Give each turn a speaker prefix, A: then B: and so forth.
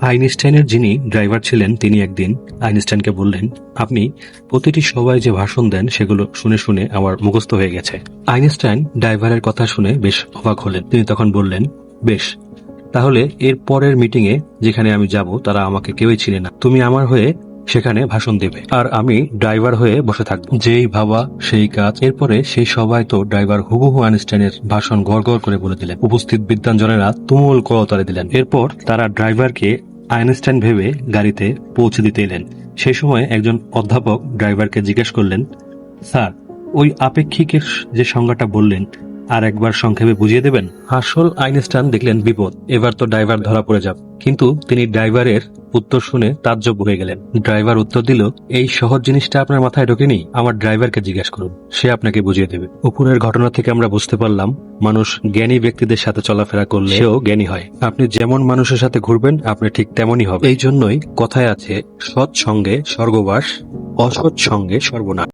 A: আইনস্টাইনের যিনি ড্রাইভার ছিলেন, তিনি একদিন আইনস্টাইনকে বললেন, আপনি প্রতিটি সবাই যে ভাষণ দেন, সেগুলো শুনে শুনে আমার মুখস্থ হয়ে গেছে। আইনস্টাইন ড্রাইভারের কথা শুনে বেশ অবাক হলেন। তিনি তখন বললেন, বেশ, তাহলে এর পরের মিটিং এ যেখানে আমি যাব, তারা আমাকে কেউই চিনে না। তুমি আমার হয়ে সেখানে ভাষণ দেবে আর আমি ড্রাইভার হয়ে বসে থাকব। যেই ভাবা, সেই কাজ। এরপরে সেই সবাই তো ড্রাইভার হুবহু আইনস্টাইনের ভাষণ গড় গড় করে বলে দিলেন। উপস্থিত বিদ্যাঞ্জনেরা তুমুল করতালি দিলেন। এরপর তারা ড্রাইভারকে আইনস্টাইন ভেবে গাড়িতে পৌঁছে দিতে এলেন। সে সময় একজন অধ্যাপক ড্রাইভারকে জিজ্ঞেস করলেন, স্যার, ওই আপেক্ষিকের যে সংজ্ঞাটা বললেন আর একবার সংক্ষেপে বুঝিয়ে দেবেন? আসল আইনস্টাইন দেখলেন বিপদ। এবার তো ড্রাইভার ধরা পড়ে যাবে। কিন্তু তিনি ড্রাইভারের উত্তর শুনে তাজ্জব হয়ে গেলেন। ড্রাইভার উত্তর দিল এই সহজ জিনিসটা আপনার মাথায় ঢোকেনি? আমার ড্রাইভারকে জিজ্ঞেস করুন। সে আপনাকে বুঝিয়ে দেবে। উপরের ঘটনা থেকে আমরা বুঝতে পারলাম মানুষ জ্ঞানী ব্যক্তিদের সাথে চলাফেরা করলে সেও জ্ঞানী হয়। আপনি যেমন মানুষের সাথে ঘুরবেন আপনি ঠিক তেমনই হবে এই জন্যই কথায় আছে সৎ সঙ্গে স্বর্গবাস অসৎ সঙ্গে সর্বনাশ।